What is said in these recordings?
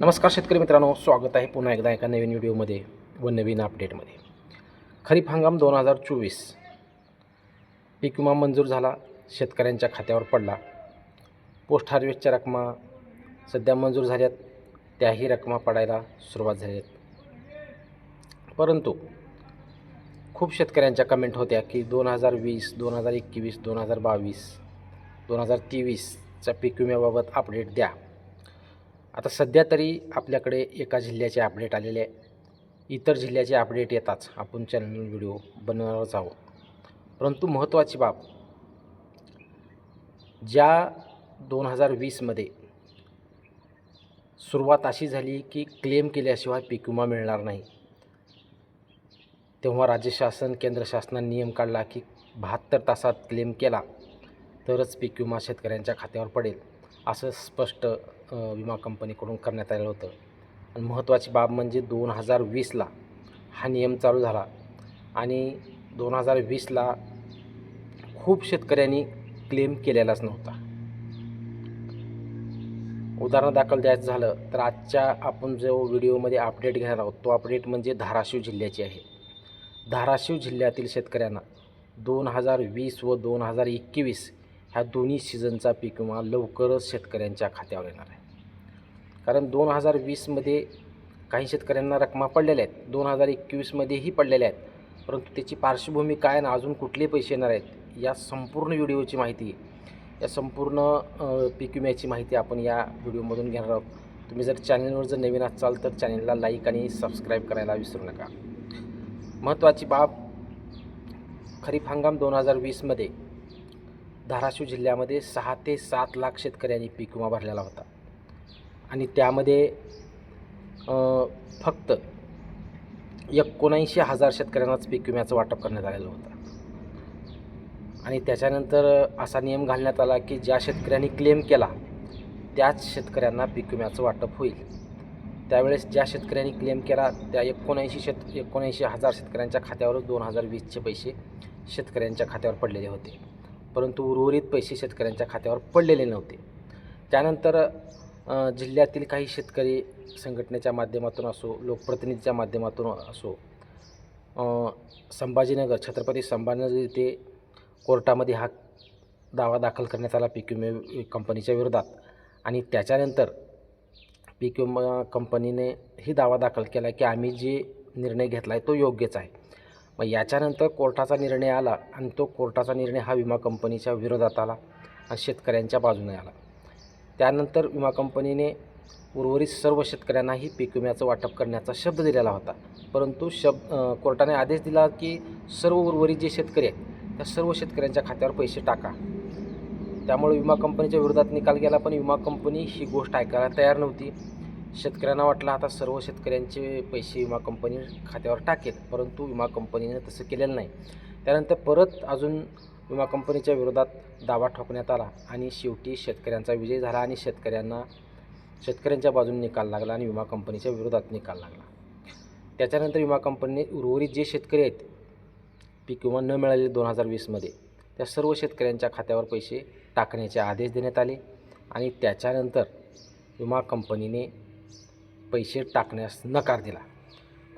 नमस्कार शेतकरी मित्रांनो स्वागत आहे पुन्हा एकदा एका नवीन व्हिडिओमध्ये व नवीन अपडेटमध्ये खरीप हंगाम दोन हजार चोवीस. पीक विमा मंजूर झाला शेतकऱ्यांच्या खात्यावर पडला. पोस्ट हार्वेस्टच्या रकमा सध्या मंजूर झाल्यात त्याही रकमा पडायला सुरुवात झाली आहेत परंतु खूप शेतकऱ्यांच्या कमेंट होत्या की दोन हजार वीस दोन हजार एकवीस दोन हजार बावीस दोन हजार तेवीसच्या पीक विम्याबाबत अपडेट द्या. आता सध्या तरी आपल्याकडे एका जिल्ह्याचे अपडेट आलेले आहे. इतर जिल्ह्याचे अपडेट येताच आपण चॅनल व्हिडिओ बनवणारच आहोत परंतु महत्त्वाची बाब ज्या दोन हजार वीसमध्ये सुरुवात अशी झाली की क्लेम केल्याशिवाय पीक विमा मिळणार नाही. तेव्हा राज्य शासन केंद्र शासनाने नियम काढला की बहात्तर तासात क्लेम केला तरच पीक विमा शेतकऱ्यांच्या खात्यावर पडेल. असं स्पष्ट विमा कंपनीकडून करण्यात आलेलं होतं. आणि महत्त्वाची बाब म्हणजे दोन हजार वीसला हा नियम चालू झाला. आणि दोन हजार वीसला खूप शेतकऱ्यांनी क्लेम केलेलाच नव्हता. उदाहरण दाखल द्यायचं झालं तर आजच्या आपण जो व्हिडिओमध्ये अपडेट घेणार आहोत तो अपडेट म्हणजे धाराशिव जिल्ह्याची आहे. धाराशिव जिल्ह्यातील शेतकऱ्यांना दोन हजार वीस व दोन हजार एकवीस ह्या दोन्ही सीझनचा पीक विमा लवकरच शेतकऱ्यांच्या खात्यावर येणार आहे. कारण दोन हजार वीसमध्ये काही शेतकऱ्यांना रकमा पडलेल्या आहेत. दोन हजार एकवीसमध्येही पडलेल्या आहेत. परंतु त्याची पार्श्वभूमी काय ना अजून कुठले पैसे येणार आहेत या संपूर्ण व्हिडिओची माहिती या संपूर्ण पीक विम्याची माहिती आपण या व्हिडिओमधून घेणार आहोत. तुम्ही जर चॅनलवर जर नवीन असाल तर चॅनलला लाईक आणि सबस्क्राईब करायला विसरू नका. महत्त्वाची बाब खरीप हंगाम दोन हजार वीसमध्ये धाराशिव जिल्ह्यामध्ये सहा ते सात लाख शेतकऱ्यांनी पीक विमा भरलेला होता. आणि त्यामध्ये फक्त एकोणऐंशी हजार शेतकऱ्यांनाच पीक विम्याचं वाटप करण्यात आलेलं होतं. आणि त्याच्यानंतर असा नियम घालण्यात आला की ज्या शेतकऱ्यांनी क्लेम केला त्याच शेतकऱ्यांना पीक विम्याचं वाटप होईल. त्यावेळेस ज्या शेतकऱ्यांनी क्लेम केला त्या एकोणऐंशी शेत एकोणऐंशी हजार शेतकऱ्यांच्या खात्यावरच दोन हजार वीसचे पैसे शेतकऱ्यांच्या खात्यावर पडलेले होते. परंतु उर्वरित पैसे शेतकऱ्यांच्या खात्यावर पडलेले नव्हते. त्यानंतर जिल्ह्यातील काही शेतकरी संघटनेच्या माध्यमातून असो लोकप्रतिनिधीच्या माध्यमातून असो संभाजीनगर छत्रपती संभाजीनगर येथे कोर्टामध्ये हा दावा दाखल करण्यात आला पीक विमे कंपनीच्या विरोधात. आणि त्याच्यानंतर पीक विमा कंपनीने ही दावा दाखल केला की आम्ही जे निर्णय घेतला आहे तो योग्यच आहे. मग याच्यानंतर कोर्टाचा निर्णय आला आणि तो कोर्टाचा निर्णय हा विमा कंपनीच्या विरोधात आला आणि शेतकऱ्यांच्या बाजूने आला. त्यानंतर विमा कंपनीने उर्वरित सर्व शेतकऱ्यांनाही पीक विम्याचं वाटप करण्याचा शब्द दिलेला होता. परंतु शब कोर्टाने आदेश दिला की सर्व उर्वरित जे शेतकरी आहेत त्या सर्व शेतकऱ्यांच्या खात्यावर पैसे टाका. त्यामुळे विमा कंपनीच्या विरोधात निकाल गेला पण विमा कंपनी ही गोष्ट ऐकायला तयार नव्हती. शेतकऱ्यांना वाटलं आता सर्व शेतकऱ्यांचे पैसे विमा कंपनी खात्यावर टाकेल परंतु विमा कंपनीने तसं केलेलं नाही. त्यानंतर परत अजून विमा कंपनीच्या विरोधात दावा ठोकण्यात आला आणि शेवटी शेतकऱ्यांचा विजय झाला आणि शेतकऱ्यांना शेतकऱ्यांच्या बाजूने निकाल लागला आणि विमा कंपनीच्या विरोधात निकाल लागला. त्याच्यानंतर विमा कंपनीने उर्वरित जे शेतकरी आहेत पीक विमा न मिळाले दोन हजार वीसमध्ये त्या सर्व शेतकऱ्यांच्या खात्यावर पैसे टाकण्याचे आदेश देण्यात आले आणि त्याच्यानंतर विमा कंपनीने पैसे टाकण्यास नकार दिला.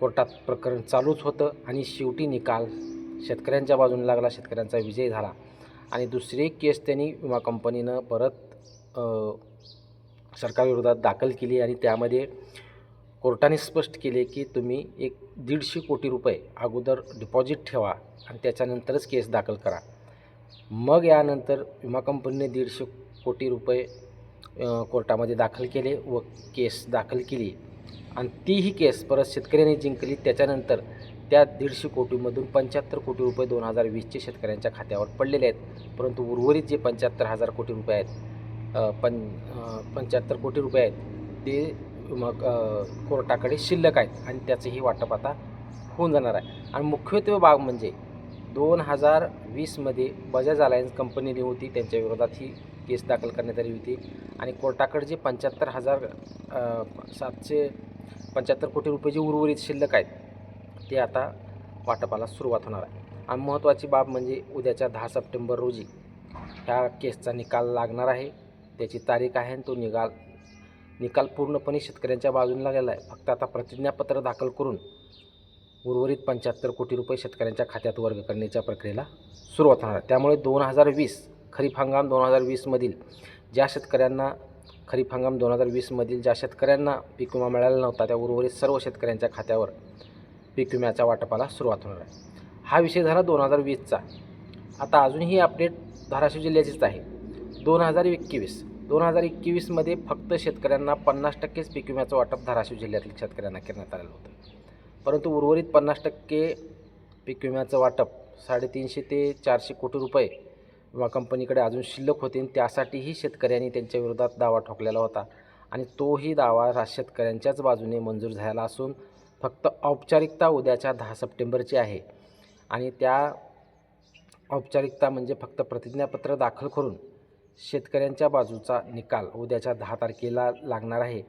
कोर्टात प्रकरण चालूच होतं आणि शेवटी निकाल शेतकऱ्यांच्या बाजूने लागला. शेतकऱ्यांचा विजय झाला. आणि दुसरी केस त्यांनी विमा कंपनीनं परत सरकारविरोधात दाखल केली आणि त्यामध्ये कोर्टाने स्पष्ट केले की तुम्ही एक दीडशे कोटी रुपये अगोदर डिपॉझिट ठेवा आणि त्याच्यानंतरच केस दाखल करा. मग यानंतर विमा कंपनीने दीडशे कोटी रुपये कोर्टामध्ये दाखल केले व केस दाखल केली. आणि तीही केस परत शेतकऱ्याने जिंकली. त्याच्यानंतर त्या दीडशे कोटीमधून पंच्याहत्तर कोटी रुपये दोन हजार वीसचे शेतकऱ्यांच्या खात्यावर पडलेले आहेत. परंतु उर्वरित जे पंच्याहत्तर हजार कोटी रुपये आहेत पं पंच्याहत्तर कोटी रुपये आहेत ते मग कोर्टाकडे शिल्लक आहेत आणि त्याचंही वाटप आता होऊन जाणार आहे. आणि मुख्यत्वे बाब म्हणजे दोन हजार वीसमध्ये बजाज अलायन्स कंपनीने होती त्यांच्या विरोधात ही केस दाखल करण्यात आली होती. आणि कोर्टाकडे जे पंच्याहत्तर हजार सातशे पंच्याहत्तर कोटी रुपये जे उर्वरित शिल्लक आहेत ते आता वाटपाला सुरुवात होणार आहे. आणि महत्त्वाची बाब म्हणजे उद्याच्या दहा सप्टेंबर रोजी ह्या केसचा निकाल लागणार आहे. त्याची तारीख आहे आणि तो निकाल निकाल पूर्णपणे शेतकऱ्यांच्या बाजूने लागलेला आहे. फक्त आता प्रतिज्ञापत्र दाखल करून उर्वरित पंच्याहत्तर कोटी रुपये शेतकऱ्यांच्या खात्यात वर्ग करण्याच्या प्रक्रियेला सुरुवात होणार आहे. त्यामुळे दोन हजार वीस खरीप हंगाम दोन हजार वीसमधील ज्या शेतकऱ्यांना खरीप हंगाम दोन हजार वीसमधील ज्या शेतकऱ्यांना पीक विमा मिळाला नव्हता त्या उर्वरित सर्व शेतकऱ्यांच्या खात्यावर पीक विम्याच्या वाटपाला सुरुवात होणार आहे. हा विषय झाला दोन हजार वीसचा आता अजूनही अपडेट धाराशिव जिल्ह्याचीच आहे. दोन हजार एकवीस दोन हजार एकवीसमध्ये फक्त शेतकऱ्यांना पन्नास टक्केच पीक विम्याचं वाटप धाराशिव जिल्ह्यातील शेतकऱ्यांना करण्यात आलेलं होतं. परंतु उर्वरित पन्नास टक्के पीक विम्याचं वाटप साडेतीनशे ते चारशे कोटी रुपये विमा कंपनीकडे अजून शिल्लक होते आणि त्यासाठीही शेतकऱ्यांनी त्यांच्या विरोधात दावा ठोकलेला होता. आणि तोही दावा रा शेतकऱ्यांच्याच बाजूने मंजूर झाला असून फक्त औपचारिकता उद्याच्या दहा सप्टेंबरची आहे. आणि त्या औपचारिकता म्हणजे फक्त प्रतिज्ञापत्र दाखल करून शेतकऱ्यांच्या बाजूचा निकाल उद्याच्या दहा तारखेला लागणार आहे.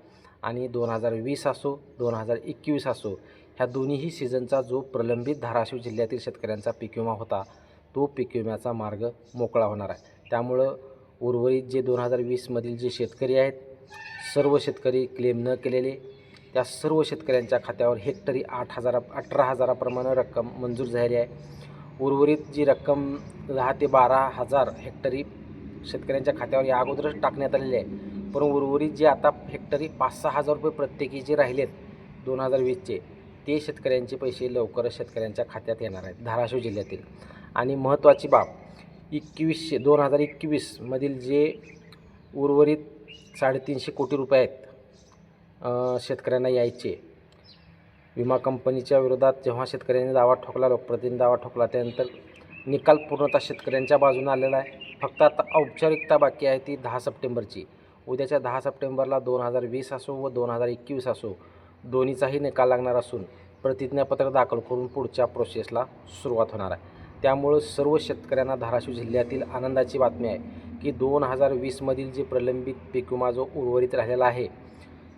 आणि दोन हजार वीस असो दोन हजार एकवीस असो ह्या दोन्हीही सीझनचा जो प्रलंबित धाराशिव जिल्ह्यातील शेतकऱ्यांचा पीक विमा होता तो पीक विम्याचा मार्ग मोकळा होणार आहे. त्यामुळं उर्वरित जे दोन हजार वीसमधील जे शेतकरी आहेत सर्व शेतकरी क्लेम न केलेले त्या सर्व शेतकऱ्यांच्या खात्यावर हेक्टरी आठ हजारा अठरा हजाराप्रमाणे रक्कम मंजूर झाली आहे. उर्वरित जी रक्कम दहा ते बारा हजार हेक्टरी शेतकऱ्यांच्या खात्यावर या अगोदरच टाकण्यात आलेली आहे. पण उर्वरित जे आता हेक्टरी पाच सहा हजार रुपये प्रत्येकी जे राहिलेत दोन हजार वीसचे ते शेतकऱ्यांचे पैसे लवकरच शेतकऱ्यांच्या खात्यात येणार आहेत धाराशिव जिल्ह्यातील. आणि महत्त्वाची बाब एकवीसशे दोन हजार एकवीसमधील जे उर्वरित साडेतीनशे कोटी रुपये आहेत शेतकऱ्यांना यायचे विमा कंपनीच्या विरोधात जेव्हा शेतकऱ्यांनी दावा ठोकला लोकप्रतिनिधी दावा ठोकला त्यानंतर निकाल पूर्णतः शेतकऱ्यांच्या बाजूने आलेला आहे. फक्त आता औपचारिकता बाकी आहे ती दहा सप्टेंबरची. उद्याच्या दहा सप्टेंबरला दोन हजार वीस असो व दोन हजार एकवीस असो दोन्हीचाही निकाल लागणार असून प्रतिज्ञापत्र दाखल करून पुढच्या प्रोसेसला सुरुवात होणार आहे. त्यामुळं सर्व शेतकऱ्यांना धाराशिव जिल्ह्यातील आनंदाची बातमी आहे की दोन हजार वीसमधील जे प्रलंबित पीक विमा जो उर्वरित राहिलेला आहे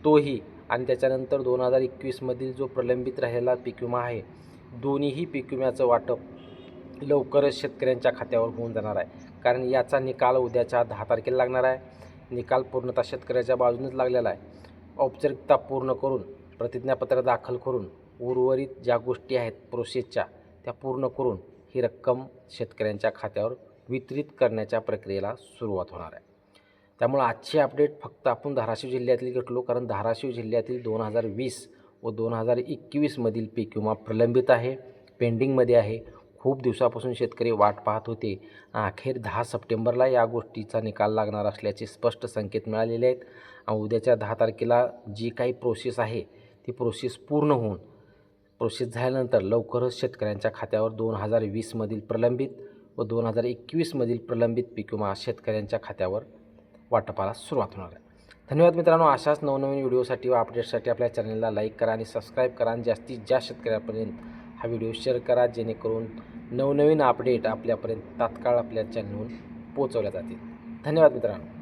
तोही आणि त्याच्यानंतर दोन हजार एकवीसमधील जो प्रलंबित राहिलेला पीक विमा आहे दोन्हीही पीक विम्याचं वाटप लवकरच शेतकऱ्यांच्या खात्यावर होऊन जाणार आहे. कारण याचा निकाल उद्याच्या दहा तारखेला लागणार आहे. निकाल पूर्णतः शेतकऱ्याच्या बाजूनेच लागलेला आहे. औपचारिकता पूर्ण करून प्रतिज्ञापत्र दाखल करून उर्वरित ज्या गोष्टी आहेत प्रोसेसच्या त्या पूर्ण करून ही रक्कम शेतकऱ्यांच्या खात्यावर वितरित करण्याच्या प्रक्रियेला सुरुवात होणार आहे. त्यामुळं आजची अपडेट फक्त आपण धाराशिव जिल्ह्यातील घेतलो कारण धाराशिव जिल्ह्यातील दोन हजार वीस व दोन हजार एकवीसमधील पीक विमा प्रलंबित आहे पेंडिंगमध्ये आहे. खूप दिवसापासून शेतकरी वाट पाहत होते. अखेर दहा सप्टेंबरला या गोष्टीचा निकाल लागणार असल्याचे स्पष्ट संकेत मिळालेले आहेत. उद्याच्या दहा तारखेला जी काही प्रोसेस आहे ती प्रोसेस पूर्ण होऊन प्रोसेस झाल्यानंतर लवकरच शेतकऱ्यांच्या खात्यावर दोन हजार वीसमधील प्रलंबित व दोन हजार एकवीसमधील प्रलंबित पीक विमा शेतकऱ्यांच्या खात्यावर वाटपाला सुरुवात होणार आहे. धन्यवाद मित्रांनो. अशाच नवनवीन व्हिडिओसाठी व अपडेटसाठी आपल्या चॅनलला लाईक करा आणि सबस्क्राईब करा. आणि जास्तीत जास्त शेतकऱ्यापर्यंत हा व्हिडिओ शेअर करा जेणेकरून नवनवीन अपडेट आपल्यापर्यंत तात्काळ आपल्या चॅनलवरून पोचवल्या जातील. धन्यवाद मित्रांनो.